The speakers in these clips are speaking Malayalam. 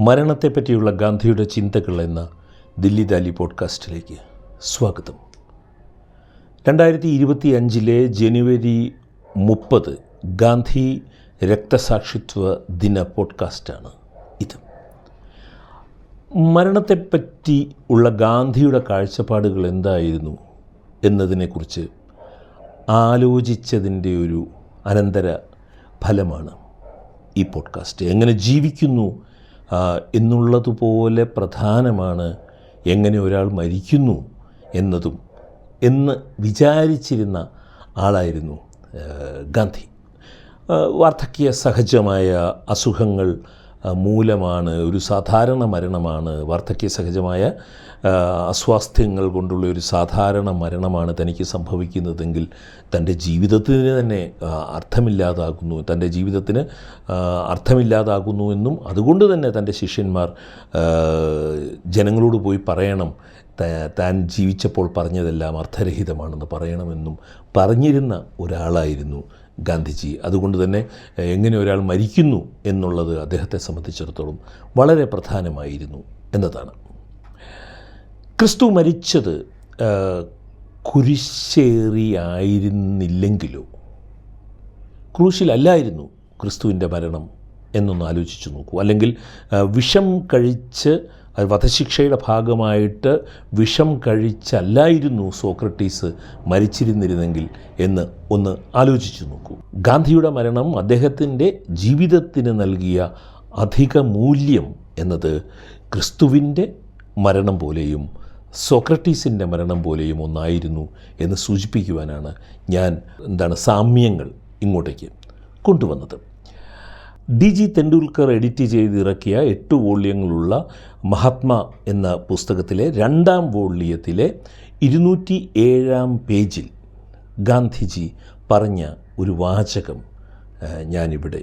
മരണത്തെപ്പറ്റിയുള്ള ഗാന്ധിയുടെ ചിന്തകൾ എന്ന ദില്ലി ദാലി പോഡ്കാസ്റ്റിലേക്ക് സ്വാഗതം. രണ്ടായിരത്തി ഇരുപത്തി അഞ്ചിലെ ജനുവരി മുപ്പത് ഗാന്ധി രക്തസാക്ഷിത്വ ദിന പോഡ്കാസ്റ്റാണ് ഇത്. മരണത്തെപ്പറ്റി ഉള്ള ഗാന്ധിയുടെ കാഴ്ചപ്പാടുകൾ എന്തായിരുന്നു എന്നതിനെക്കുറിച്ച് ആലോചിച്ചതിന്റെ ഒരു അനന്തര ഫലമാണ് ഈ പോഡ്കാസ്റ്റ്. എങ്ങനെ ജീവിക്കുന്നു എന്നുള്ളതുപോലെ പ്രധാനമാണ് എങ്ങനെ ഒരാൾ മരിക്കുന്നു എന്നതും എന്ന് വിചാരിച്ചിരുന്ന ആളായിരുന്നു ഗാന്ധി. വാർദ്ധക്യ സഹജമായ അസുഖങ്ങൾ മൂലമാണ് ഒരു സാധാരണ മരണമാണ് വാർദ്ധക്യ സഹജമായ അസ്വാസ്ഥ്യങ്ങൾ കൊണ്ടുള്ള ഒരു സാധാരണ മരണമാണ് തനിക്ക് സംഭവിക്കുന്നതെങ്കിൽ തന്റെ ജീവിതത്തിന് തന്നെ അർത്ഥമില്ലാതാകുന്നു. തന്റെ ജീവിതത്തിന് അർത്ഥമില്ലാതാകുന്നു എന്നും അതുകൊണ്ട് തന്നെ തന്റെ ശിഷ്യന്മാർ ജനങ്ങളോട് പോയി പറയണം. താൻ ജീവിച്ചപ്പോൾ പറഞ്ഞതെല്ലാം അർത്ഥരഹിതമാണെന്ന് പറയണമെന്നും പറഞ്ഞിരുന്ന ഒരാളായിരുന്നു. ഗാന്ധിജി. അതുകൊണ്ട് തന്നെ എങ്ങനെ ഒരാൾ മരിക്കുന്നു എന്നുള്ളത് അദ്ദേഹത്തെ സംബന്ധിച്ചിടത്തോളം വളരെ പ്രധാനമായിരുന്നു എന്നതാണ്. ക്രിസ്തു മരിച്ചത് കുരിശേറിയായിരുന്നില്ലെങ്കിലോ ക്രൂശിലല്ലായിരുന്നു ക്രിസ്തുവിന്റെ മരണം എന്നൊന്ന് ആലോചിച്ച് നോക്കൂ. അല്ലെങ്കിൽ വിഷം കഴിച്ച് അത് വധശിക്ഷയുടെ ഭാഗമായിട്ട് വിഷം കഴിച്ചല്ലായിരുന്നു സോക്രട്ടീസ് മരിച്ചിരുന്നിരുന്നെങ്കിൽ എന്ന് ഒന്ന് ആലോചിച്ചു നോക്കൂ. ഗാന്ധിയുടെ മരണം അദ്ദേഹത്തിന്റെ ജീവിതത്തിന് നൽകിയ അധിക മൂല്യം എന്നത് ക്രിസ്തുവിന്റെ മരണം പോലെയും സോക്രട്ടീസിന്റെ മരണം പോലെയും ഒന്നായിരുന്നു എന്ന് സൂചിപ്പിക്കുവാനാണ് ഞാൻ എന്താണ് സാമ്യങ്ങൾ ഇങ്ങോട്ടേക്ക് കൊണ്ടുവന്നത്. ഡി ജി തെണ്ടുൽക്കർ എഡിറ്റ് ചെയ്തിറക്കിയ എട്ട് വോള്യങ്ങളുള്ള മഹാത്മ എന്ന പുസ്തകത്തിലെ രണ്ടാം വോള്യത്തിലെ ഇരുന്നൂറ്റി ഏഴാം പേജിൽ ഗാന്ധിജി പറഞ്ഞ ഒരു വാചകം ഞാനിവിടെ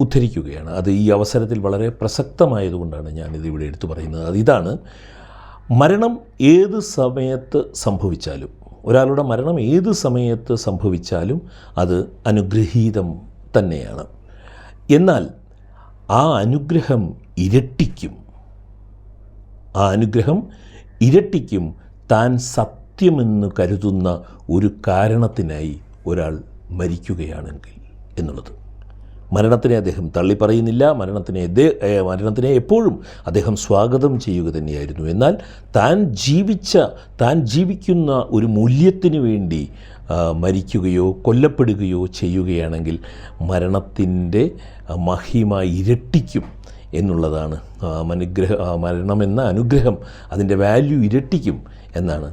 ഉദ്ധരിക്കുകയാണ്. അത് ഈ അവസരത്തിൽ വളരെ പ്രസക്തമായതുകൊണ്ടാണ് ഞാനിത് ഇവിടെ എടുത്തു പറയുന്നത്. അത് ഇതാണ്. മരണം ഏത് സമയത്ത് സംഭവിച്ചാലും ഒരാളുടെ മരണം ഏത് സമയത്ത് സംഭവിച്ചാലും അത് അനുഗ്രഹീതം തന്നെയാണ്. എന്നാൽ ആ അനുഗ്രഹം ഇരട്ടിക്കും. ആ അനുഗ്രഹം ഇരട്ടിക്കും. താൻ സത്യമെന്ന് കരുതുന്ന ഒരു കാരണത്തിനായി ഒരാൾ മരിക്കുകയാണെങ്കിൽ എന്നുള്ളത്. മരണത്തിനെ അദ്ദേഹം തള്ളിപ്പറയുന്നില്ല മരണത്തിനെ മരണത്തിനെ എപ്പോഴും അദ്ദേഹം സ്വാഗതം ചെയ്യുക തന്നെയായിരുന്നു. എന്നാൽ താൻ ജീവിച്ച താൻ ജീവിക്കുന്ന ഒരു മൂല്യത്തിന് വേണ്ടി മരിക്കുകയോ കൊല്ലപ്പെടുകയോ ചെയ്യുകയാണെങ്കിൽ മരണത്തിന്റെ മഹിമ ഇരട്ടിക്കും എന്നുള്ളതാണ്. അനുഗ്രഹ മരണമെന്ന അനുഗ്രഹം അതിന്റെ വാല്യൂ ഇരട്ടിക്കും എന്നാണ്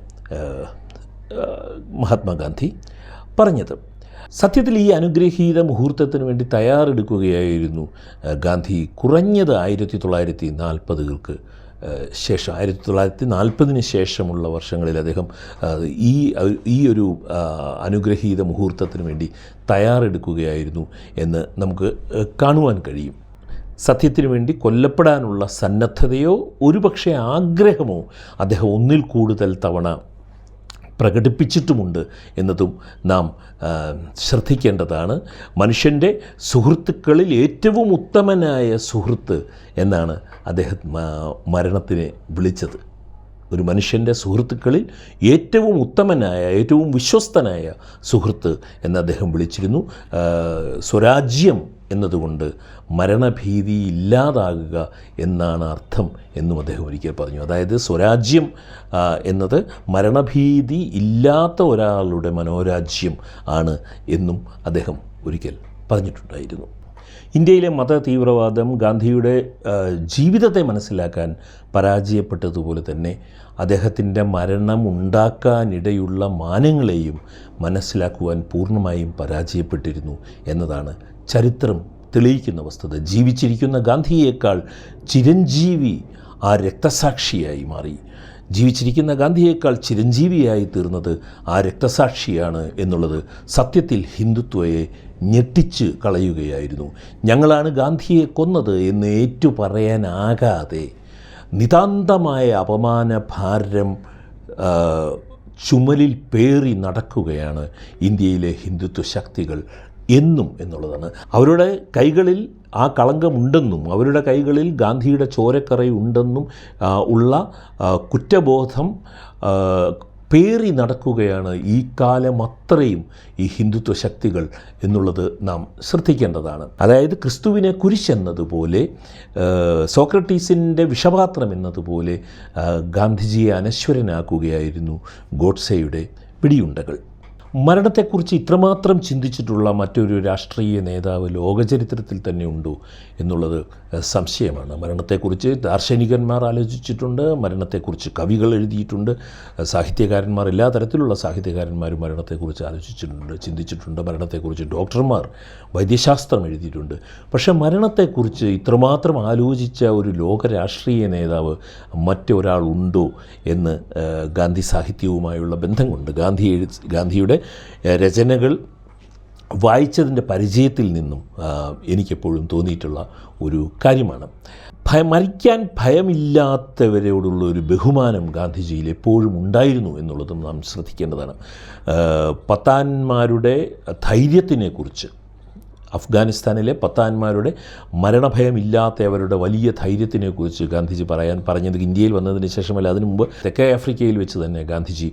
മഹാത്മാഗാന്ധി പറഞ്ഞത്. സത്യത്തിൽ ഈ അനുഗ്രഹീത മുഹൂർത്തത്തിന് വേണ്ടി തയ്യാറെടുക്കുകയായിരുന്നു ഗാന്ധി കുറഞ്ഞത് ആയിരത്തി തൊള്ളായിരത്തി നാൽപ്പതുകൾക്ക് ശേഷം ആയിരത്തി തൊള്ളായിരത്തി നാൽപ്പതിന് ശേഷമുള്ള വർഷങ്ങളിൽ അദ്ദേഹം ഈ ഈ ഒരു അനുഗ്രഹീത മുഹൂർത്തത്തിന് വേണ്ടി തയ്യാറെടുക്കുകയായിരുന്നു എന്ന് നമുക്ക് കാണുവാൻ കഴിയും. സത്യത്തിനു വേണ്ടി കൊല്ലപ്പെടാനുള്ള സന്നദ്ധതയോ ഒരുപക്ഷെ ആഗ്രഹമോ അദ്ദേഹം ഒന്നിൽ കൂടുതൽ തവണ പ്രകടിപ്പിച്ചിട്ടുമുണ്ട് എന്നതും നാം ശ്രദ്ധിക്കേണ്ടതാണ്. മനുഷ്യന്റെ സുഹൃത്തുക്കളിൽ ഏറ്റവും ഉത്തമനായ സുഹൃത്ത് എന്നാണ് അദ്ദേഹം മരണത്തിനെ വിളിച്ചത്. ഒരു മനുഷ്യന്റെ സുഹൃത്തുക്കളിൽ ഏറ്റവും ഉത്തമനായ ഏറ്റവും വിശ്വസ്തനായ സുഹൃത്ത് എന്ന് അദ്ദേഹം വിളിച്ചിരുന്നു. സ്വരാജ്യം എന്നതുകൊണ്ട് മരണഭീതി ഇല്ലാതാകുക എന്നാണ് അർത്ഥം എന്നും അദ്ദേഹം ഒരിക്കൽ പറഞ്ഞു. അതായത് സ്വരാജ്യം എന്നത് മരണഭീതി ഇല്ലാത്ത ഒരാളുടെ മനോരാജ്യം ആണ് എന്നും അദ്ദേഹം ഒരിക്കൽ പറഞ്ഞിട്ടുണ്ടായിരുന്നു. ഇന്ത്യയിലെ മത തീവ്രവാദം ഗാന്ധിയുടെ ജീവിതത്തെ മനസ്സിലാക്കാൻ പരാജയപ്പെട്ടതുപോലെ തന്നെ അദ്ദേഹത്തിന്റെ മരണം ഉണ്ടാക്കാനിടയുള്ള മാനങ്ങളെയും മനസ്സിലാക്കുവാൻ പൂർണമായും പരാജയപ്പെട്ടിരുന്നു എന്നതാണ് ചരിത്രം തെളിയിക്കുന്ന വസ്തുത. ജീവിച്ചിരിക്കുന്ന ഗാന്ധിയേക്കാൾ ചിരഞ്ജീവി ആ രക്തസാക്ഷിയായി മാറി. ജീവിച്ചിരിക്കുന്ന ഗാന്ധിയേക്കാൾ ചിരഞ്ജീവിയായി തീർന്നത് ആ രക്തസാക്ഷിയാണ് എന്നുള്ളത് സത്യത്തിൽ ഹിന്ദുത്വയെ ഞെട്ടിച്ച് കളയുകയായിരുന്നു. ഞങ്ങളാണ് ഗാന്ധിയെ കൊന്നത് എന്ന് ഏറ്റു പറയാനാകാതെ നിതാന്തമായ അപമാന ഭാരം ചുമലിൽ പേറി നടക്കുകയാണ് ഇന്ത്യയിലെ ഹിന്ദുത്വ ശക്തികൾ. എന്നും എന്നുള്ളതാണ്. അവരുടെ കൈകളിൽ ആ കളങ്കമുണ്ടെന്നും അവരുടെ കൈകളിൽ ഗാന്ധിയുടെ ചോരക്കറയുണ്ടെന്നും ഉള്ള കുറ്റബോധം പേറി നടക്കുകയാണ് ഈ കാലം അത്രയും ഈ ഹിന്ദുത്വ ശക്തികൾ എന്നുള്ളത് നാം ശ്രദ്ധിക്കേണ്ടതാണ്. അതായത് ക്രിസ്തുവിനെ കുരിശെന്നതുപോലെ സോക്രട്ടീസിന്റെ വിഷപാത്രം എന്നതുപോലെ ഗാന്ധിജിയെ അനശ്വരനാക്കുകയായിരുന്നു ഗോഡ്സെയുടെ പിടിയുണ്ടകൾ. മരണത്തെക്കുറിച്ച് ഇത്രമാത്രം ചിന്തിച്ചിട്ടുള്ള മറ്റൊരു രാഷ്ട്രീയ നേതാവ് ലോകചരിത്രത്തിൽ തന്നെ ഉണ്ടോ എന്നുള്ളത് സംശയമാണ്. മരണത്തെക്കുറിച്ച് ദാർശനികന്മാർ ആലോചിച്ചിട്ടുണ്ട് മരണത്തെക്കുറിച്ച് കവികൾ എഴുതിയിട്ടുണ്ട് സാഹിത്യകാരന്മാർ എല്ലാ തരത്തിലുള്ള സാഹിത്യകാരന്മാരും മരണത്തെക്കുറിച്ച് ആലോചിച്ചിട്ടുണ്ട് ചിന്തിച്ചിട്ടുണ്ട് മരണത്തെക്കുറിച്ച് ഡോക്ടർമാർ വൈദ്യശാസ്ത്രം എഴുതിയിട്ടുണ്ട്. പക്ഷേ മരണത്തെക്കുറിച്ച് ഇത്രമാത്രം ആലോചിച്ച ഒരു ലോക രാഷ്ട്രീയ നേതാവ് മറ്റൊരാളുണ്ടോ എന്ന് ഗാന്ധി സാഹിത്യവുമായുള്ള ബന്ധം കൊണ്ട് ഗാന്ധി ഗാന്ധിയുടെ രചനകൾ വായിച്ചതിന്റെ പരിചയത്തിൽ നിന്നും എനിക്കെപ്പോഴും തോന്നിയിട്ടുള്ള ഒരു കാര്യമാണ്. ഭയ മരിക്കാൻ ഭയമില്ലാത്തവരോടുള്ള ഒരു ബഹുമാനം ഗാന്ധിജിയിൽ എപ്പോഴും ഉണ്ടായിരുന്നു എന്നുള്ളതും നാം ശ്രദ്ധിക്കേണ്ടതാണ്. പത്താന്മാരുടെ ധൈര്യത്തിനെക്കുറിച്ച് അഫ്ഗാനിസ്ഥാനിലെ പത്താന്മാരുടെ മരണഭയമില്ലാത്തവരുടെ വലിയ ധൈര്യത്തിനെക്കുറിച്ച് ഗാന്ധിജി പറയാൻ പറഞ്ഞത് ഇന്ത്യയിൽ വന്നതിന് ശേഷമല്ല അതിനു മുമ്പ് തെക്കേ ആഫ്രിക്കയിൽ വെച്ച് തന്നെ ഗാന്ധിജി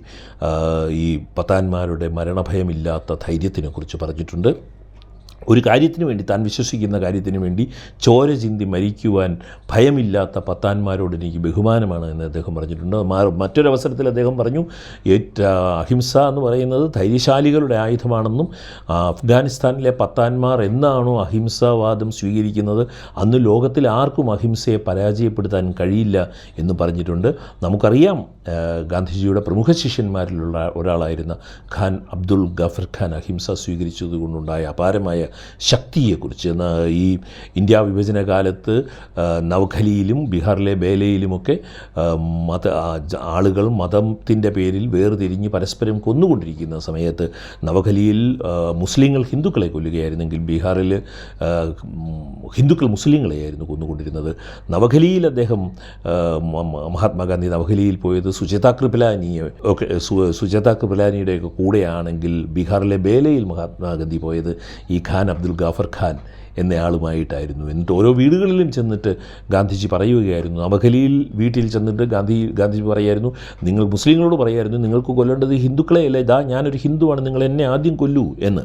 ഈ പത്താന്മാരുടെ മരണഭയമില്ലാത്ത ധൈര്യത്തിനെക്കുറിച്ച് പറഞ്ഞിട്ടുണ്ട്. ഒരു കാര്യത്തിന് വേണ്ടി താൻ വിശ്വസിക്കുന്ന കാര്യത്തിന് വേണ്ടി ചോര ചിന്തി മരിക്കുവാൻ ഭയമില്ലാത്ത പത്താന്മാരോട് എനിക്ക് ബഹുമാനമാണ് എന്ന് അദ്ദേഹം പറഞ്ഞിട്ടുണ്ട്. മറ്റൊരവസരത്തിൽ അദ്ദേഹം പറഞ്ഞു ഏറ്റ അഹിംസ എന്ന് പറയുന്നത് ധൈര്യശാലികളുടെ ആയുധമാണെന്നും അഫ്ഗാനിസ്ഥാനിലെ പത്താന്മാർ എന്നാണോ അഹിംസാവാദം സ്വീകരിക്കുന്നത് അന്ന് ലോകത്തിൽ ആർക്കും അഹിംസയെ പരാജയപ്പെടുത്താൻ കഴിയില്ല എന്ന് പറഞ്ഞിട്ടുണ്ട്. നമുക്കറിയാം ഗാന്ധിജിയുടെ പ്രമുഖ ശിഷ്യന്മാരിലുള്ള ഒരാളായിരുന്ന ഖാൻ അബ്ദുൾ ഗഫർ ഖാൻ അഹിംസ സ്വീകരിച്ചതുകൊണ്ടുണ്ടായ അപാരമായ ശക്തിയെക്കുറിച്ച്. ഈ ഇന്ത്യ വിഭജന കാലത്ത് നവഖലിയിലും ബീഹാറിലെ ബേലയിലുമൊക്കെ മത ആളുകൾ മതത്തിന്റെ പേരിൽ വേർതിരിഞ്ഞ് പരസ്പരം കൊന്നുകൊണ്ടിരിക്കുന്ന സമയത്ത് നവഖലിയിൽ മുസ്ലിങ്ങൾ ഹിന്ദുക്കളെ കൊല്ലുകയായിരുന്നെങ്കിൽ ബീഹാറിൽ ഹിന്ദുക്കൾ മുസ്ലിങ്ങളെയായിരുന്നു കൊന്നുകൊണ്ടിരുന്നത്. നവഖലിയിൽ അദ്ദേഹം മഹാത്മാഗാന്ധി നവഖലിയിൽ പോയത് സുചേത കൃപലാനിയെ ഒക്കെ സുചേത കൃപലാനിയുടെയൊക്കെ കൂടെയാണെങ്കിൽ ബീഹാറിലെ ബേലയിൽ മഹാത്മാഗാന്ധി പോയത് ഈ ഖാൻ അബ്ദുൽ ഗാഫർ ഖാൻ എന്നയാളുമായിട്ടായിരുന്നു. എന്നിട്ട് ഓരോ വീടുകളിലും ചെന്നിട്ട് ഗാന്ധിജി പറയുകയായിരുന്നു. നവഖലിയിൽ വീട്ടിൽ ചെന്നിട്ട് ഗാന്ധി ഗാന്ധിജി പറയായിരുന്നു നിങ്ങൾ മുസ്ലിങ്ങളോട് പറയായിരുന്നു നിങ്ങൾക്ക് കൊല്ലേണ്ടത് ഹിന്ദുക്കളെയല്ല. ഇതാ ഞാനൊരു ഹിന്ദുവാണ് നിങ്ങൾ എന്നെ ആദ്യം കൊല്ലൂ എന്ന്.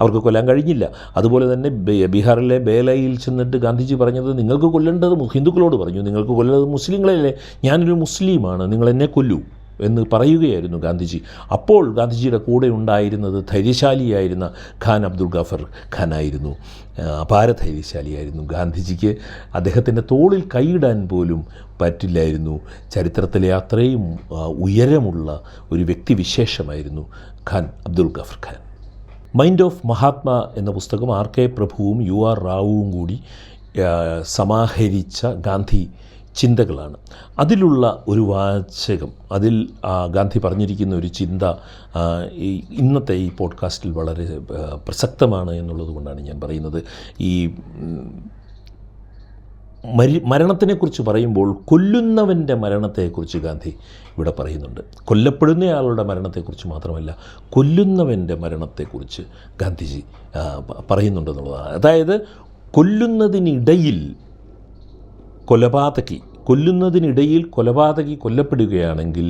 അവർക്ക് കൊല്ലാൻ കഴിഞ്ഞില്ല. അതുപോലെ തന്നെ ബീഹാറിലെ ബേലയിൽ ചെന്നിട്ട് ഗാന്ധിജി പറഞ്ഞത് നിങ്ങൾക്ക് കൊല്ലേണ്ടത് ഹിന്ദുക്കളോട് പറഞ്ഞു. നിങ്ങൾക്ക് കൊല്ലേണ്ടത് മുസ്ലിങ്ങളെയല്ലേ. ഞാനൊരു മുസ്ലിമാണ് നിങ്ങൾ എന്നെ കൊല്ലൂ. എന്ന് പറയുകയായിരുന്നു ഗാന്ധിജി. അപ്പോൾ ഗാന്ധിജിയുടെ കൂടെ ഉണ്ടായിരുന്നത് ധൈര്യശാലിയായിരുന്ന ഖാൻ അബ്ദുൾ ഗാഫർ ഖാനായിരുന്നു. അപാര ധൈര്യശാലിയായിരുന്നു. ഗാന്ധിജിക്ക് അദ്ദേഹത്തിന്റെ തോളിൽ കൈയിടാൻ പോലും പറ്റില്ലായിരുന്നു. ചരിത്രത്തിലെ അത്രയും ഉയരമുള്ള ഒരു വ്യക്തിവിശേഷമായിരുന്നു Khan Abdul gaffer Khan. Mind of Mahatma എന്ന പുസ്തകം ആർ കെ പ്രഭുവും യു ആർ റാവുവും കൂടി സമാഹരിച്ച ഗാന്ധി ചിന്തകളാണ്. അതിലുള്ള ഒരു വാചകം അതിൽ ഗാന്ധി പറഞ്ഞിരിക്കുന്ന ഒരു ചിന്ത ഈ ഇന്നത്തെ ഈ പോഡ്കാസ്റ്റിൽ വളരെ പ്രസക്തമാണ് എന്നുള്ളത് കൊണ്ടാണ് ഞാൻ പറയുന്നത്. ഈ മരി മരണത്തിനെക്കുറിച്ച് പറയുമ്പോൾ കൊല്ലുന്നവന്റെ മരണത്തെക്കുറിച്ച് ഗാന്ധി ഇവിടെ പറയുന്നുണ്ട്. കൊല്ലപ്പെടുന്നയാളുടെ മരണത്തെക്കുറിച്ച് മാത്രമല്ല കൊല്ലുന്നവന്റെ മരണത്തെക്കുറിച്ച് ഗാന്ധിജി പറയുന്നുണ്ടെന്നുള്ളതാണ് അതായത് കൊല്ലുന്നതിനിടയിൽ കൊലപാതകി കൊല്ലുന്നതിനിടയിൽ കൊലപാതകി കൊല്ലപ്പെടുകയാണെങ്കിൽ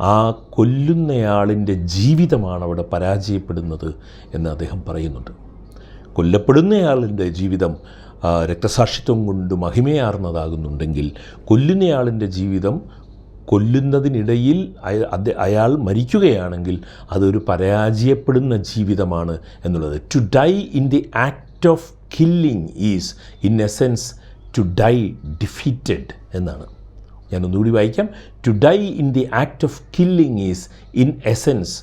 ആ കൊല്ലുന്നയാളിന്റെ ജീവിതമാണ് അവിടെ പരാജയപ്പെടുന്നത് എന്ന് അദ്ദേഹം പറയുന്നുണ്ട്. കൊല്ലപ്പെടുന്നയാളിന്റെ ജീവിതം രക്തസാക്ഷിത്വം കൊണ്ട് മഹിമയാർന്നതാകുന്നുണ്ടെങ്കിൽ കൊല്ലുന്നയാളിന്റെ ജീവിതം കൊല്ലുന്നതിനിടയിൽ അയാൾ മരിക്കുകയാണെങ്കിൽ അതൊരു പരാജയപ്പെടുന്ന ജീവിതമാണ് എന്നുള്ളത്. To die in the act of killing is in essence to die defeated എന്നാണ്. ഞാൻ ഒന്നുകൂടി വായിക്കാം. To die in the act of killing is in essence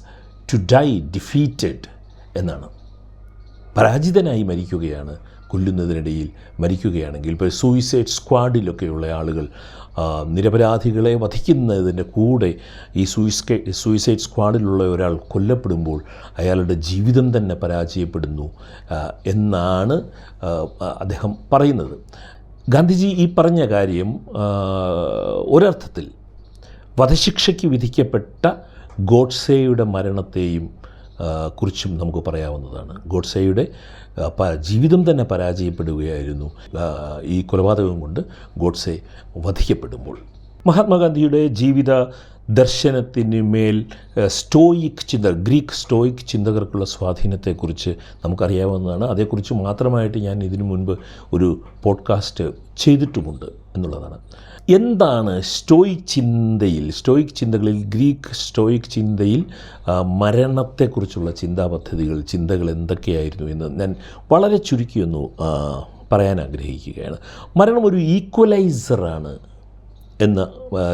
to die defeated എന്നാണ്. പരാജിതനായി മരിക്കുകയാണ് കൊല്ലുന്നതിനിടയിൽ മരിക്കുകയാണെങ്കിൽ ഇപ്പോൾ സൂയിസൈഡ് സ്ക്വാഡിലൊക്കെയുള്ള ആളുകൾ നിരപരാധികളെ വധിക്കുന്നതിന്റെ കൂടെ ഈ സൂയിസ്കെ സൂയിസൈഡ് സ്ക്വാഡിലുള്ള ഒരാൾ കൊല്ലപ്പെടുമ്പോൾ അയാളുടെ ജീവിതം തന്നെ പരാജയപ്പെടുന്നു എന്നാണ് അദ്ദേഹം പറയുന്നത്. ഗാന്ധിജി ഈ പറഞ്ഞ കാര്യം ഒരർത്ഥത്തിൽ വധശിക്ഷയ്ക്ക് വിധിക്കപ്പെട്ട ഗോഡ്സേയുടെ മരണത്തെയും കുറിച്ചും നമുക്ക് പറയാവുന്നതാണ്. ഗോഡ്സേയുടെ ജീവിതം തന്നെ പരാജയപ്പെടുകയായിരുന്നു. ഈ കൊലപാതകം കൊണ്ട് ഗോഡ്സെ വധിക്കപ്പെടുമ്പോൾ. മഹാത്മാഗാന്ധിയുടെ ജീവിത ദർശനത്തിന് മേൽ സ്റ്റോയിക് ചിന്ത ഗ്രീക്ക് സ്റ്റോയിക് ചിന്തകർക്കുള്ള സ്വാധീനത്തെക്കുറിച്ച് നമുക്കറിയാവുന്നതാണ്. അതേക്കുറിച്ച് മാത്രമായിട്ട് ഞാൻ ഇതിനു മുൻപ് ഒരു പോഡ്കാസ്റ്റ് ചെയ്തിട്ടുമുണ്ട് എന്നുള്ളതാണ്. എന്താണ് സ്റ്റോയിക് ചിന്തയിൽ സ്റ്റോയിക് ചിന്തകളിൽ ഗ്രീക്ക് സ്റ്റോയിക് ചിന്തയിൽ മരണത്തെക്കുറിച്ചുള്ള ചിന്താ പദ്ധതികൾ ചിന്തകൾ എന്തൊക്കെയായിരുന്നു എന്ന് ഞാൻ വളരെ ചുരുക്കിയൊന്നു പറയാൻ ആഗ്രഹിക്കുകയാണ്. മരണം ഒരു ഈക്വലൈസറാണ് എന്ന്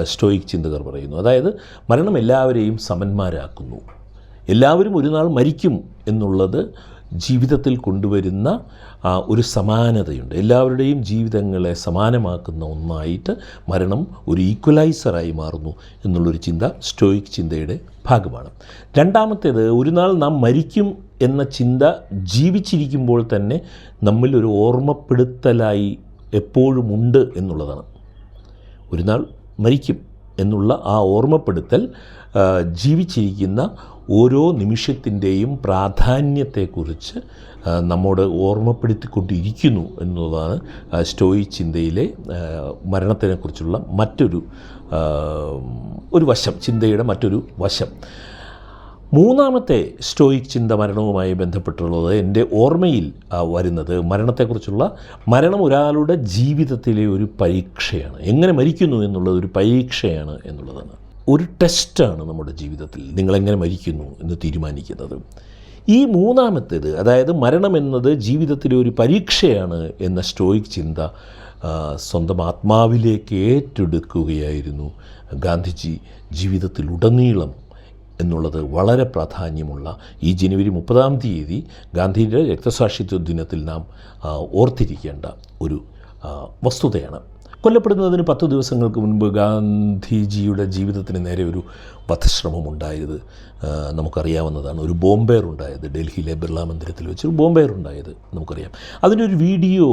സ്റ്റോയിക് ചിന്തകർ പറയുന്നു. അതായത് മരണം എല്ലാവരെയും സമന്മാരാക്കുന്നു. എല്ലാവരും ഒരു നാൾ മരിക്കും എന്നുള്ളത് ജീവിതത്തിൽ കൊണ്ടുവരുന്ന ഒരു സമാനതയുണ്ട്. എല്ലാവരുടെയും ജീവിതങ്ങളെ സമാനമാക്കുന്ന ഒന്നായിട്ട് മരണം ഒരു ഈക്വലൈസറായി മാറുന്നു എന്നുള്ളൊരു ചിന്ത സ്റ്റോയിക് ചിന്തയുടെ ഭാഗമാണ്. രണ്ടാമത്തേത് ഒരു നാൾ നാം മരിക്കും എന്ന ചിന്ത ജീവിച്ചിരിക്കുമ്പോൾ തന്നെ നമ്മിൽ ഒരു ഓർമ്മപ്പെടുത്തലായി എപ്പോഴും ഉണ്ട് എന്നുള്ളതാണ്. ഒരു നാൾ മരിക്കും എന്നുള്ള ആ ഓർമ്മപ്പെടുത്തൽ ജീവിച്ചിരിക്കുന്ന ഓരോ നിമിഷത്തിന്റെയും പ്രാധാന്യത്തെക്കുറിച്ച് നമ്മോട് ഓർമ്മപ്പെടുത്തിക്കൊണ്ടിരിക്കുന്നു എന്നുള്ളതാണ് സ്റ്റോയി ചിന്തയിലെ മരണത്തിനെക്കുറിച്ചുള്ള മറ്റൊരു ഒരു വശം ചിന്തയുടെ മറ്റൊരു വശം. മൂന്നാമത്തെ സ്റ്റോയിക് ചിന്ത മരണവുമായി ബന്ധപ്പെട്ടുള്ളത് എന്റെ ഓർമ്മയിൽ വരുന്നത് മരണത്തെക്കുറിച്ചുള്ള മരണം ഒരാളുടെ ജീവിതത്തിലെ ഒരു പരീക്ഷയാണ്. എങ്ങനെ മരിക്കുന്നു എന്നുള്ളത് ഒരു പരീക്ഷയാണ് എന്നുള്ളതാണ്. ഒരു ടെസ്റ്റാണ് നമ്മുടെ ജീവിതത്തിൽ നിങ്ങളെങ്ങനെ മരിക്കുന്നു എന്ന് തീരുമാനിക്കുന്നത്. ഈ മൂന്നാമത്തേത് അതായത് മരണം എന്നത് ജീവിതത്തിലെ ഒരു പരീക്ഷയാണ് എന്ന സ്റ്റോയിക് ചിന്ത സ്വന്തം ആത്മാവിലേക്ക് ഏറ്റെടുക്കുകയായിരുന്നു ഗാന്ധിജി ജീവിതത്തിലുടനീളം. എന്നുള്ളത് വളരെ പ്രാധാന്യമുള്ള ഈ ജനുവരി മുപ്പതാം തീയതി ഗാന്ധിയുടെ രക്തസാക്ഷിത്വ ദിനത്തിൽ നാം ഓർത്തിരിക്കേണ്ട ഒരു വസ്തുതയാണ്. കൊല്ലപ്പെടുന്നതിന് പത്ത് ദിവസങ്ങൾക്ക് മുൻപ് ഗാന്ധിജിയുടെ ജീവിതത്തിന് നേരെ ഒരു വധശ്രമം ഉണ്ടായത് നമുക്കറിയാവുന്നതാണ്. ഒരു ബോംബെയർ ഉണ്ടായത് ഡൽഹിയിലെ ബിർള മന്ദിരത്തിൽ വെച്ച് ഒരു ബോംബെയർ ഉണ്ടായത് നമുക്കറിയാം അതിന്റെ ഒരു വീഡിയോ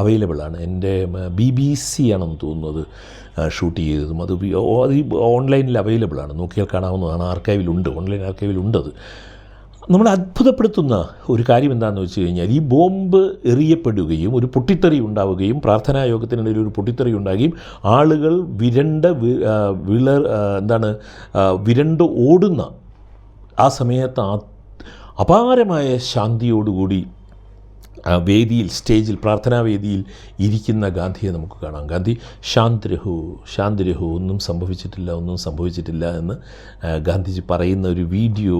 അവൈലബിളാണ് എന്റെ ബി ബി സി ആണെന്ന് തോന്നുന്നത് ഷൂട്ട് ചെയ്തതും അത് ഓൺലൈനിൽ അവൈലബിളാണ് നോക്കിയാൽ കാണാവുന്നതാണ്. ആർക്കൈവിലുണ്ട്. ഓൺലൈൻ ആർക്കൈവിലുണ്ടത്. നമ്മളെ അത്ഭുതപ്പെടുത്തുന്ന ഒരു കാര്യം എന്താണെന്ന് വെച്ച് കഴിഞ്ഞാൽ ഈ ബോംബ് എറിയപ്പെടുകയും ഒരു പൊട്ടിത്തെറി ഉണ്ടാവുകയും പ്രാർത്ഥനാ യോഗത്തിനിടയിൽ ഒരു പൊട്ടിത്തെറി ഉണ്ടാകുകയും ആളുകൾ വിരണ്ട വിള വിളർ എന്താണ് വിരണ്ട് ഓടുന്ന ആ സമയത്ത് അപാരമായ ശാന്തിയോടുകൂടി വേദിയിൽ സ്റ്റേജിൽ പ്രാർത്ഥനാ വേദിയിൽ ഇരിക്കുന്ന ഗാന്ധിയെ നമുക്ക് കാണാം. ഗാന്ധി ശാന്തിരഹു ശാന്തിരഹു ഒന്നും സംഭവിച്ചിട്ടില്ല ഒന്നും സംഭവിച്ചിട്ടില്ല എന്ന് ഗാന്ധിജി പറയുന്ന ഒരു വീഡിയോ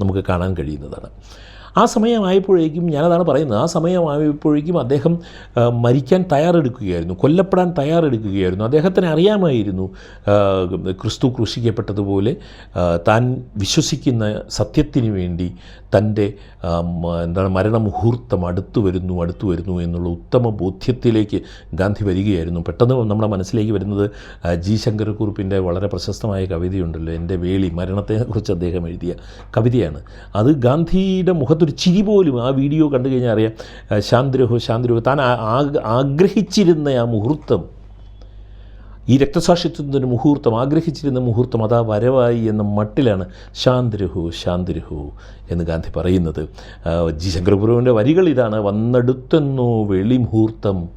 നമുക്ക് കാണാൻ കഴിയുന്നതാണ്. ആ സമയമായപ്പോഴേക്കും ഞാനതാണ് പറയുന്നത് ആ സമയമായപ്പോഴേക്കും അദ്ദേഹം മരിക്കാൻ തയ്യാറെടുക്കുകയായിരുന്നു കൊല്ലപ്പെടാൻ തയ്യാറെടുക്കുകയായിരുന്നു. അദ്ദേഹത്തിന് അറിയാമായിരുന്നു ക്രിസ്തു ക്രൂശിക്കപ്പെട്ടതുപോലെ താൻ വിശ്വസിക്കുന്ന സത്യത്തിന് വേണ്ടി തന്റെ എന്താണ് മരണമുഹൂർത്തം അടുത്തു വരുന്നു അടുത്തു വരുന്നു എന്നുള്ള ഉത്തമ ബോധ്യത്തിലേക്ക് ഗാന്ധി വരികയായിരുന്നു. പെട്ടെന്ന് നമ്മുടെ മനസ്സിലേക്ക് വരുന്നത് ജി. ശങ്കരക്കുറുപ്പിന്റെ വളരെ പ്രശസ്തമായ കവിതയുണ്ടല്ലോ എന്റെ വേളി മരണത്തെക്കുറിച്ച് അദ്ദേഹം എഴുതിയ കവിതയാണ്. അത് ഗാന്ധിയുടെ മുഖത്തൊരു ചിരി പോലും ആ വീഡിയോ കണ്ടു കഴിഞ്ഞാൽ അറിയാം. ശാന്തിരഹോ ശാന്തിരഹോ താൻ ആഗ്രഹിച്ചിരുന്ന ആ മുഹൂർത്തം ഈ രക്തസാക്ഷിത്വത്തിന്റെ മുഹൂർത്തം ആഗ്രഹിച്ചിരുന്ന മുഹൂർത്തം അതാ വരവായി എന്ന മട്ടിലാണ് ശാന്തിരഹു ശാന്തിരഹു എന്ന് ഗാന്ധി പറയുന്നത്. ജി. ശങ്കരപുരവിന്റെ വരികൾ ഇതാണ്. വന്നടുത്തെന്നോ വെളി മുഹൂർത്തം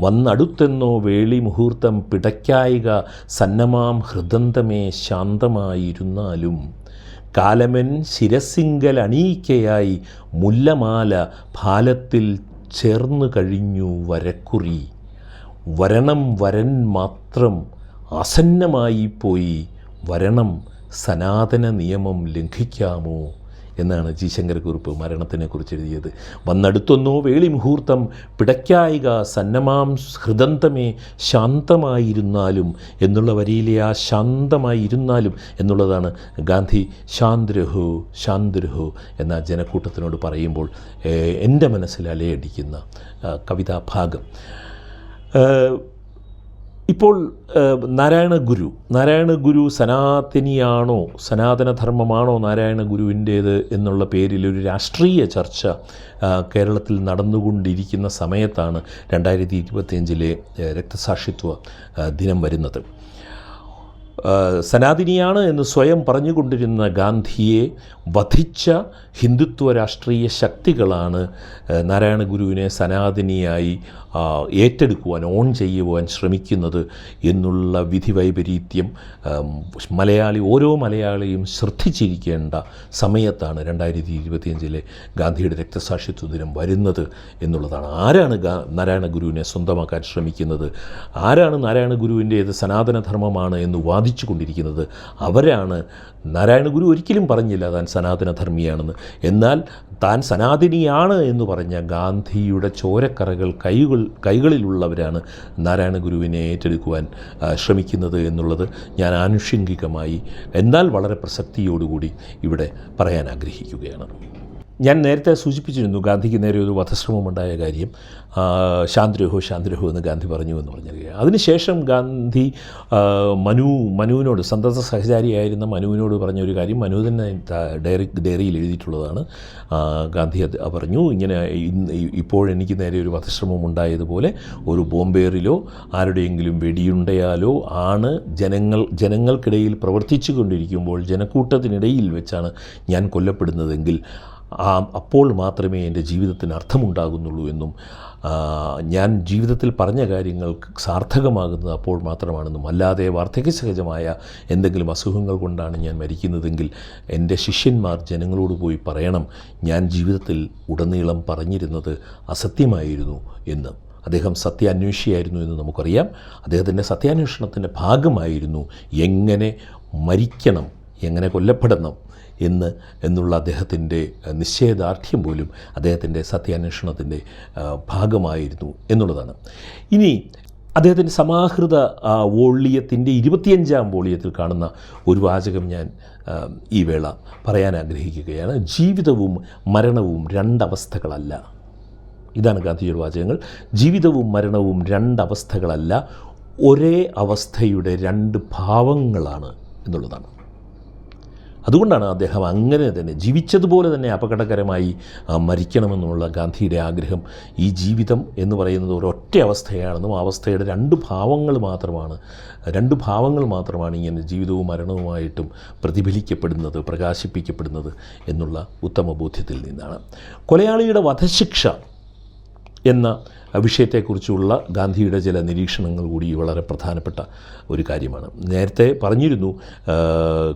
വന്നടുത്തെന്നോ വേളി മുഹൂർത്തം പിടയ്ക്കായിക സന്നമാം ഹൃദന്തമേ ശാന്തമായിരുന്നാലും. കാലമൻ ശിരസിങ്കൽ മുല്ലമാല ഫാലത്തിൽ ചേർന്നു കഴിഞ്ഞു വരക്കുറി. വരണം വരൻ മാത്രം ആസന്നമായി പോയി വരണം സനാതന നിയമം ലംഘിക്കാമോ? എന്നാണ് ജി ശങ്കരക്കുറുപ്പ് മരണത്തിനെക്കുറിച്ച് എഴുതിയത്. വന്നടുത്തൊന്നോ വേളി മുഹൂർത്തം പിടയ്ക്കായിക സന്നമാം ഹൃദന്തമേ ശാന്തമായിരുന്നാലും എന്നുള്ള വരിയിലെ ആ ശാന്തമായിരുന്നാലും എന്നുള്ളതാണ് ഗാന്ധി ശാന്ദ്രഹോ ശാന്ദ്രഹോ എന്ന ജനക്കൂട്ടത്തിനോട് പറയുമ്പോൾ എന്റെ മനസ്സിൽ അലയടിക്കുന്ന കവിതാഭാഗം ഇപ്പോൾ നാരായണ ഗുരു നാരായണ ഗുരു സനാതനിയാണോ സനാതനധർമ്മമാണോ നാരായണ ഗുരുവിന്റേത് എന്നുള്ള പേരിൽ ഒരു രാഷ്ട്രീയ ചർച്ച കേരളത്തിൽ നടന്നുകൊണ്ടിരിക്കുന്ന സമയത്താണ് രണ്ടായിരത്തി ഇരുപത്തിയഞ്ചിലെ രക്തസാക്ഷിത്വ ദിനം വരുന്നത്. സനാതിനിയാണ് എന്ന് സ്വയം പറഞ്ഞുകൊണ്ടിരുന്ന ഗാന്ധിയെ വധിച്ച ഹിന്ദുത്വ രാഷ്ട്രീയ ശക്തികളാണ് നാരായണ ഗുരുവിനെ സനാതിനിയായി ഏറ്റെടുക്കുവാൻ ഓൺ ചെയ്യുവാൻ ശ്രമിക്കുന്നത് എന്നുള്ള വിധി വൈപരീത്യം മലയാളി ഓരോ മലയാളിയും ശ്രദ്ധിച്ചിരിക്കേണ്ട സമയത്താണ് രണ്ടായിരത്തി ഇരുപത്തിയഞ്ചിലെ ഗാന്ധിയുടെ രക്തസാക്ഷിത്വ ദിനം വരുന്നത് എന്നുള്ളതാണ്. ആരാണ് ഗാ നാരായണ ഗുരുവിനെ സ്വന്തമാക്കാൻ ശ്രമിക്കുന്നത്? ആരാണ് നാരായണ ഗുരുവിന്റേത് സനാതനധർമ്മമാണ് എന്ന് വാദിച്ചു കൊണ്ടിരിക്കുന്നത് അവരാണ് നാരായണ ഗുരു ഒരിക്കലും പറഞ്ഞില്ല താൻ സനാതനധർമ്മിയാണെന്ന്. എന്നാൽ താൻ സനാതിനിയാണ് എന്ന് പറഞ്ഞ ഗാന്ധിയുടെ ചോരക്കറകൾ കൈകൾ കൈകളിലുള്ളവരാണ് നാരായണ ഗുരുവിനെ ഏറ്റെടുക്കുവാൻ ശ്രമിക്കുന്നത് എന്നുള്ളത് ഞാൻ ആനുഷംഗികമായി എന്നാൽ വളരെ പ്രസക്തിയോടുകൂടി ഇവിടെ പറയാൻ ആഗ്രഹിക്കുകയാണ്. ഞാൻ നേരത്തെ സൂചിപ്പിച്ചിരുന്നു ഗാന്ധിക്ക് നേരെ ഒരു വധശ്രമമുണ്ടായ കാര്യം. ശാന്തിരഹോ ശാന്തിരഹോ എന്ന് ഗാന്ധി പറഞ്ഞു എന്ന് പറഞ്ഞ അതിനുശേഷം ഗാന്ധി മനു മനുവിനോട് സന്തത സഹചാരിയായിരുന്ന മനുവിനോട് പറഞ്ഞ ഒരു കാര്യം മനു തന്നെ ഡയറി ഡയറിയിൽ എഴുതിയിട്ടുള്ളതാണ്. ഗാന്ധി അത് പറഞ്ഞു ഇങ്ങനെ എനിക്ക് നേരെ ഒരു വധശ്രമം ഉണ്ടായതുപോലെ ഒരു ബോംബേറിലോ ആരുടെയെങ്കിലും വെടിയുണ്ടയാലോ ആണ് ജനങ്ങൾ ജനങ്ങൾക്കിടയിൽ പ്രവർത്തിച്ചു കൊണ്ടിരിക്കുമ്പോൾ ജനക്കൂട്ടത്തിനിടയിൽ വെച്ചാണ് ഞാൻ കൊല്ലപ്പെടുന്നതെങ്കിൽ അപ്പോൾ മാത്രമേ എന്റെ ജീവിതത്തിന് അർത്ഥമുണ്ടാകുന്നുള്ളൂ എന്നും ഞാൻ ജീവിതത്തിൽ പറഞ്ഞ കാര്യങ്ങൾ സാർത്ഥകമാകുന്നത് അപ്പോൾ മാത്രമാണെന്നും അല്ലാതെ വാർദ്ധക്യസഹജമായ എന്തെങ്കിലും അസുഖങ്ങൾ കൊണ്ടാണ് ഞാൻ മരിക്കുന്നതെങ്കിൽ എന്റെ ശിഷ്യന്മാർ ജനങ്ങളോട് പോയി പറയണം ഞാൻ ജീവിതത്തിൽ ഉടനീളം പറഞ്ഞിരുന്നത് അസത്യമായിരുന്നു എന്ന്. അദ്ദേഹം സത്യാന്വേഷിയായിരുന്നു എന്ന് നമുക്കറിയാം. അദ്ദേഹത്തിന്റെ സത്യാന്വേഷണത്തിന്റെ ഭാഗമായിരുന്നു എങ്ങനെ മരിക്കണം എങ്ങനെ കൊല്ലപ്പെടണം എന്ന് എന്നുള്ള അദ്ദേഹത്തിന്റെ നിശ്ചയദാർഢ്യം പോലും അദ്ദേഹത്തിന്റെ സത്യാന്വേഷണത്തിന്റെ ഭാഗമായിരുന്നു എന്നുള്ളതാണ്. ഇനി അദ്ദേഹത്തിന്റെ സമാഹൃത വോള്യത്തിന്റെ ഇരുപത്തിയഞ്ചാം വോള്യത്തിൽ കാണുന്ന ഒരു വാചകം ഞാൻ ഈ വേള പറയാൻ ആഗ്രഹിക്കുകയാണ്. ജീവിതവും മരണവും രണ്ടവസ്ഥകളല്ല. ഇതാണ് ഗാന്ധിജിയുടെ വാചകങ്ങൾ. ജീവിതവും മരണവും രണ്ടവസ്ഥകളല്ല. ഒരേ അവസ്ഥയുടെ രണ്ട് ഭാവങ്ങളാണ് എന്നുള്ളതാണ്. അതുകൊണ്ടാണ് അദ്ദേഹം അങ്ങനെ തന്നെ ജീവിച്ചതുപോലെ തന്നെ അപകടകരമായി മരിക്കണമെന്നുള്ള ഗാന്ധിയുടെ ആഗ്രഹം ഈ ജീവിതം എന്ന് പറയുന്നത് ഒരൊറ്റ അവസ്ഥയാണെന്നും ആ അവസ്ഥയുടെ രണ്ട് ഭാവങ്ങൾ മാത്രമാണ് രണ്ട് ഭാവങ്ങൾ മാത്രമാണ് ഇങ്ങനെ ജീവിതവും മരണവുമായിട്ടും പ്രതിഫലിക്കപ്പെടുന്നത് പ്രകാശിപ്പിക്കപ്പെടുന്നത് എന്നുള്ള ഉത്തമബോധ്യത്തിൽ നിന്നാണ്. കൊലയാളിയുടെ വധശിക്ഷ എന്ന വിഷയത്തെക്കുറിച്ചുള്ള ഗാന്ധിയുടെ ചില നിരീക്ഷണങ്ങൾ കൂടി വളരെ പ്രധാനപ്പെട്ട ഒരു കാര്യമാണ്. നേരത്തെ പറഞ്ഞിരുന്നു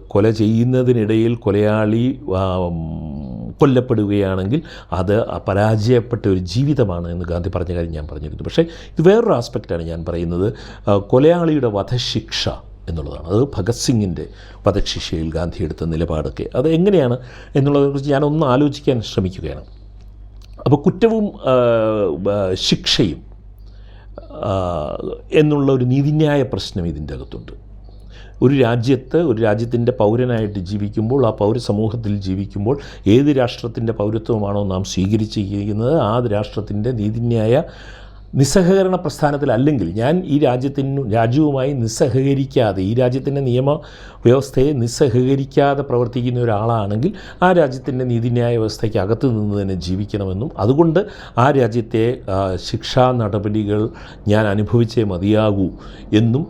കൊല ചെയ്യുന്നതിനിടയിൽ കൊലയാളി കൊല്ലപ്പെടുകയാണെങ്കിൽ അത് പരാജയപ്പെട്ട ഒരു ജീവിതമാണ് എന്ന് ഗാന്ധി പറഞ്ഞ കാര്യം ഞാൻ പറഞ്ഞിരുന്നു. പക്ഷേ ഇത് വേറൊരു ആസ്പെക്റ്റാണ് ഞാൻ പറയുന്നത്. കൊലയാളിയുടെ വധശിക്ഷ എന്നുള്ളതാണ്. അത് ഭഗത് സിംഗിന്റെ വധശിക്ഷയിൽ ഗാന്ധി എടുത്ത നിലപാടൊക്കെ. അത് എങ്ങനെയാണ് എന്നുള്ളതിനെക്കുറിച്ച് ഞാനൊന്ന് ആലോചിക്കാൻ ശ്രമിക്കുകയാണ്. അപ്പോൾ കുറ്റവും ശിക്ഷയും എന്നുള്ള ഒരു നീതിന്യായ പ്രശ്നം ഇതിന്റെ അകത്തുണ്ട്. ഒരു രാജ്യത്ത് ഒരു രാജ്യത്തിന്റെ പൗരനായിട്ട് ജീവിക്കുമ്പോൾ ആ പൗര സമൂഹത്തിൽ ജീവിക്കുമ്പോൾ ഏത് രാഷ്ട്രത്തിന്റെ പൗരത്വമാണോ നാം സ്വീകരിച്ചിരിക്കുന്നത് ആ രാഷ്ട്രത്തിന്റെ നീതിന്യായ നിസ്സഹകരണ പ്രസ്ഥാനത്തിലല്ലെങ്കിൽ ഞാൻ ഈ രാജ്യത്തിനു രാജ്യവുമായി നിസ്സഹകരിക്കാതെ ഈ രാജ്യത്തിന്റെ നിയമ വ്യവസ്ഥയെ നിസ്സഹകരിക്കാതെ പ്രവർത്തിക്കുന്ന ഒരാളാണെങ്കിൽ ആ രാജ്യത്തിന്റെ നീതിന്യായ വ്യവസ്ഥയ്ക്ക് അകത്ത് നിന്ന് തന്നെ ജീവിക്കണമെന്നും അതുകൊണ്ട് ആ രാജ്യത്തെ ശിക്ഷാ നടപടികൾ ഞാൻ അനുഭവിച്ചേ മതിയാകൂ എന്നും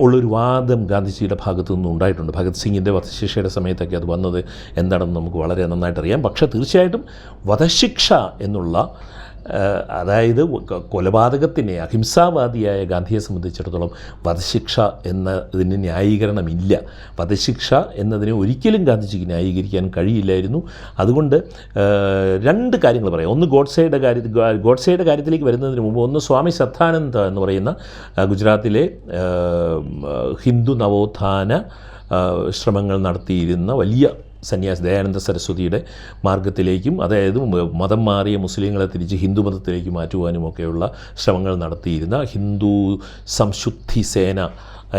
ഉള്ളൊരു വാദം ഗാന്ധിജിയുടെ ഭാഗത്തു നിന്നും ഉണ്ടായിട്ടുണ്ട്. ഭഗത് സിംഗിന്റെ വധശിക്ഷയുടെ സമയത്തൊക്കെ അത് വന്നത് എന്താണെന്ന് നമുക്ക് വളരെ നന്നായിട്ട് അറിയാം. പക്ഷേ തീർച്ചയായിട്ടും വധശിക്ഷ എന്നുള്ള അതായത് കൊലപാതകത്തിനെ അഹിംസാവാദിയായ ഗാന്ധിയെ സംബന്ധിച്ചിടത്തോളം വധശിക്ഷ എന്നതിന് ന്യായീകരണമില്ല. വധശിക്ഷ എന്നതിനെ ഒരിക്കലും ഗാന്ധിജിക്ക് ന്യായീകരിക്കാൻ കഴിയില്ലായിരുന്നു. അതുകൊണ്ട് രണ്ട് കാര്യങ്ങൾ പറയാം. ഒന്ന് ഗോഡ്സേയുടെ കാര്യത്തിൽ ഗോഡ്സേയുടെ കാര്യത്തിലേക്ക് വരുന്നതിന് മുമ്പ് ഒന്ന് സ്വാമി ശ്രദ്ധാനന്ദ എന്ന് പറയുന്ന ഗുജറാത്തിലെ ഹിന്ദു നവോത്ഥാന ശ്രമങ്ങൾ നടത്തിയിരുന്ന വലിയ സന്യാസി ദയാനന്ദ സരസ്വതിയുടെ മാർഗത്തിലേക്കും അതായത് മതം മാറിയ മുസ്ലിങ്ങളെ തിരിച്ച് ഹിന്ദു മതത്തിലേക്ക് മാറ്റുവാനുമൊക്കെയുള്ള ശ്രമങ്ങൾ നടത്തിയിരുന്ന ഹിന്ദു സംശുദ്ധി സേന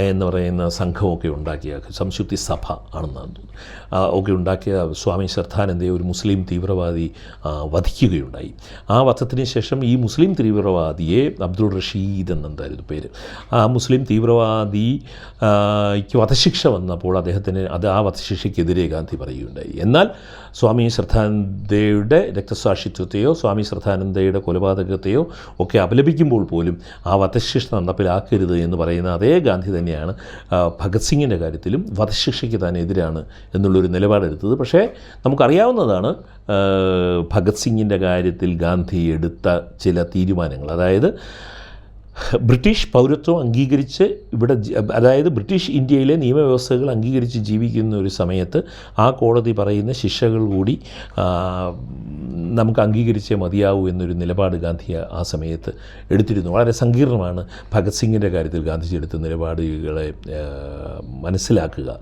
എന്ന് പറയുന്ന സംഘമൊക്കെ ഉണ്ടാക്കിയ സംശുദ്ധി സഭ ആണെന്നാണ് തോന്നുന്നു ആ, ഒക്കെ ഉണ്ടാക്കിയ സ്വാമി ശ്രദ്ധാനന്ദയെ ഒരു മുസ്ലിം തീവ്രവാദി വധിക്കുകയുണ്ടായി. ആ വധത്തിന് ശേഷം ഈ മുസ്ലിം തീവ്രവാദിയെ അബ്ദുൾ റഷീദ് എന്നെന്തായിരുന്നു പേര്? ആ മുസ്ലിം തീവ്രവാദി ക്ക് വധശിക്ഷ വന്നപ്പോൾ അദ്ദേഹത്തിന് അത് ആ വധശിക്ഷയ്ക്കെതിരെ ഗാന്ധി പറയുകയുണ്ടായി. എന്നാൽ സ്വാമി ശ്രദ്ധാനന്ദയുടെ രക്തസാക്ഷിത്വത്തെയോ സ്വാമി ശ്രദ്ധാനന്ദയുടെ കൊലപാതകത്തെയോ ഒക്കെ അപലപിക്കുമ്പോൾ പോലും ആ വധശിക്ഷ നടപ്പിലാക്കരുത് എന്ന് പറയുന്ന അതേ ഗാന്ധി തന്നെയാണ് ഭഗത് സിംഗിന്റെ കാര്യത്തിലും വധശിക്ഷയ്ക്ക് താൻ എതിരാണ് എന്നുള്ളൊരു നിലപാടെടുത്തത്. പക്ഷേ നമുക്കറിയാവുന്നതാണ് ഭഗത് സിംഗിന്റെ കാര്യത്തിൽ ഗാന്ധി എടുത്ത ചില തീരുമാനങ്ങൾ. അതായത് ബ്രിട്ടീഷ് പൗരത്വം അംഗീകരിച്ച് ഇവിടെ അതായത് ബ്രിട്ടീഷ് ഇന്ത്യയിലെ നിയമവ്യവസ്ഥകൾ അംഗീകരിച്ച് ജീവിക്കുന്ന ഒരു സമയത്ത് ആ കോടതി പറയുന്ന ശിക്ഷകൾ കൂടി നമുക്ക് അംഗീകരിച്ചേ മതിയാവൂ എന്നൊരു നിലപാട് ഗാന്ധി ആ സമയത്ത് എടുത്തിരുന്നു. വളരെ സങ്കീർണമാണ് ഭഗത് സിംഗിന്റെ കാര്യത്തിൽ ഗാന്ധിജി എടുത്ത നിലപാടുകളെ മനസ്സിലാക്കുക.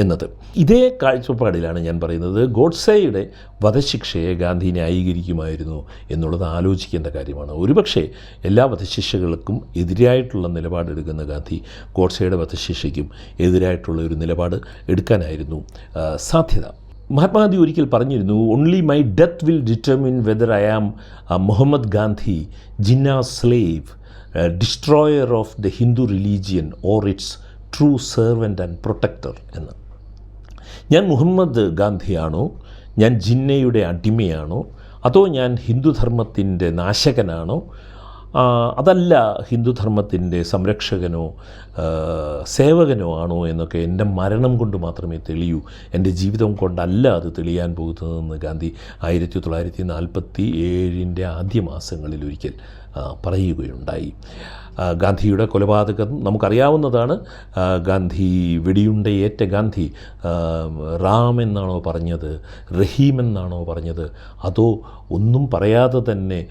എന്നത്. ഇതേ കാഴ്ചപ്പാടിലാണ് ഞാൻ പറയുന്നത്. ഗോഡ്സേയുടെ വധശിക്ഷയെ ഗാന്ധി ന്യായീകരിക്കുമായിരുന്നു എന്നുള്ളത് ആലോചിക്കേണ്ട കാര്യമാണ്. ഒരുപക്ഷെ എല്ലാ വധശിക്ഷകൾക്കും എതിരായിട്ടുള്ള നിലപാടെടുക്കുന്ന ഗാന്ധി ഗോഡ്സേയുടെ വധശിക്ഷയ്ക്കും എതിരായിട്ടുള്ള ഒരു നിലപാട് എടുക്കാനായിരുന്നു സാധ്യത. മഹാത്മാഗാന്ധി ഒരിക്കൽ പറഞ്ഞിരുന്നു only my death will determine whether I am Muhammad Gandhi Jinnah slave destroyer of the Hindu religion or its true servant and protector എന്ന്. ഞാൻ മുഹമ്മദ് ഗാന്ധിയാണോ? ഞാൻ ജിന്നയുടെ അടിമയാണോ? അതോ ഞാൻ ഹിന്ദുധർമ്മത്തിന്റെ നാശകനാണോ? അതല്ല ഹിന്ദുധർമ്മത്തിന്റെ സംരക്ഷകനോ സേവകനോ ആണോ എന്നൊക്കെ എന്റെ മരണം കൊണ്ട് മാത്രമേ തെളിയൂ. എന്റെ ജീവിതം കൊണ്ടല്ല അത് തെളിയാൻ പോകുന്നതെന്ന് ഗാന്ധി ആയിരത്തി തൊള്ളായിരത്തി നാൽപ്പത്തി ഏഴിന്റെ ആദ്യ മാസങ്ങളിൽ ഒരിക്കൽ പറയുകയുണ്ടായി. ഗാന്ധിയുടെ കൊലപാതകം നമുക്കറിയാവുന്നതാണ്. ഗാന്ധി വെടിയുണ്ടയേറ്റ ഗാന്ധി റാം എന്നാണോ പറഞ്ഞത് റഹീം എന്നാണോ പറഞ്ഞത് അതോ ഒന്നും പറയാതെ തന്നെ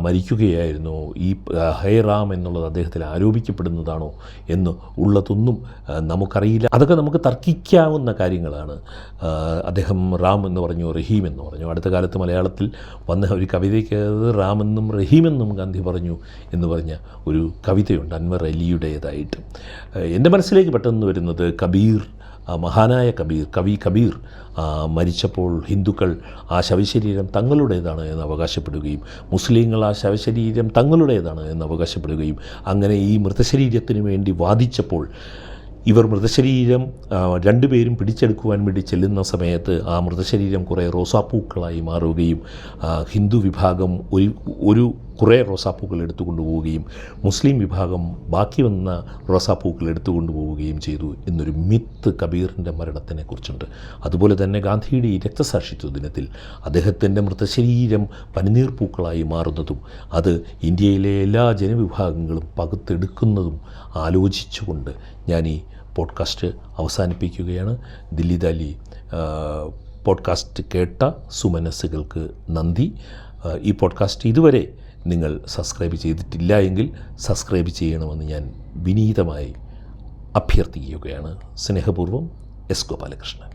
മരിക്കുകയായിരുന്നു. ഈ ഹേ റാം എന്നുള്ളത് അദ്ദേഹത്തിൽ ആരോപിക്കപ്പെടുന്നതാണോ എന്ന് ഉള്ളതൊന്നും നമുക്കറിയില്ല. അതൊക്കെ നമുക്ക് തർക്കിക്കാവുന്ന കാര്യങ്ങളാണ്. അദ്ദേഹം റാം എന്ന് പറഞ്ഞു റഹീം എന്ന് പറഞ്ഞു. അടുത്ത കാലത്ത് മലയാളത്തിൽ വന്ന ഒരു കവിതയ്ക്ക് റാമെന്നും റഹീമെന്നും ഗാന്ധി പറഞ്ഞു എന്ന് പറഞ്ഞ ഒരു കവിതയുണ്ട് അൻവർ അലിയുടേതായിട്ട്. എന്റെ മനസ്സിലേക്ക് പെട്ടെന്ന് വരുന്നത് കബീർ മഹാനായ കബീർ കവി കബീർ മരിച്ചപ്പോൾ ഹിന്ദുക്കൾ ആ ശവശരീരം തങ്ങളുടേതാണ് എന്ന് അവകാശപ്പെടുകയും മുസ്ലിങ്ങൾ ആ ശവശരീരം തങ്ങളുടേതാണ് എന്ന് അവകാശപ്പെടുകയും അങ്ങനെ ഈ മൃതശരീരത്തിന് വേണ്ടി വാദിച്ചപ്പോൾ ഇവർ മൃതശരീരം രണ്ടുപേരും പിടിച്ചെടുക്കുവാൻ വേണ്ടി ചെല്ലുന്ന സമയത്ത് ആ മൃതശരീരം കുറേ റോസാപ്പൂക്കളായി മാറുകയും ഹിന്ദു വിഭാഗം ഒരു ഒരു കുറേ റോസാപ്പൂക്കൾ എടുത്തുകൊണ്ട് പോവുകയും മുസ്ലിം വിഭാഗം ബാക്കി വന്ന റോസാപ്പൂക്കൾ എടുത്തുകൊണ്ട് പോവുകയും ചെയ്തു എന്നൊരു മിത്ത് കബീറിന്റെ മരണത്തിനെക്കുറിച്ചുണ്ട്. അതുപോലെ തന്നെ ഗാന്ധിയുടെ ഈ രക്തസാക്ഷിത്വ ദിനത്തിൽ അദ്ദേഹത്തിന്റെ മൃതശരീരം പനിനീർ പൂക്കളായി മാറുന്നതും അത് ഇന്ത്യയിലെ എല്ലാ ജനവിഭാഗങ്ങളും പകുത്തെടുക്കുന്നതും ആലോചിച്ചുകൊണ്ട് ഞാൻ ഈ പോഡ്കാസ്റ്റ് അവസാനിപ്പിക്കുകയാണ്. ദില്ലി ദാലി പോഡ്കാസ്റ്റ് കേട്ട സുമനസ്സുകൾക്ക് നന്ദി. ഈ പോഡ്കാസ്റ്റ് ഇതുവരെ നിങ്ങൾ സബ്സ്ക്രൈബ് ചെയ്തിട്ടില്ല എങ്കിൽ സബ്സ്ക്രൈബ് ചെയ്യണമെന്ന് ഞാൻ വിനീതമായി അഭ്യർത്ഥിക്കുകയാണ്. സ്നേഹപൂർവം എസ് ഗോപാലകൃഷ്ണൻ.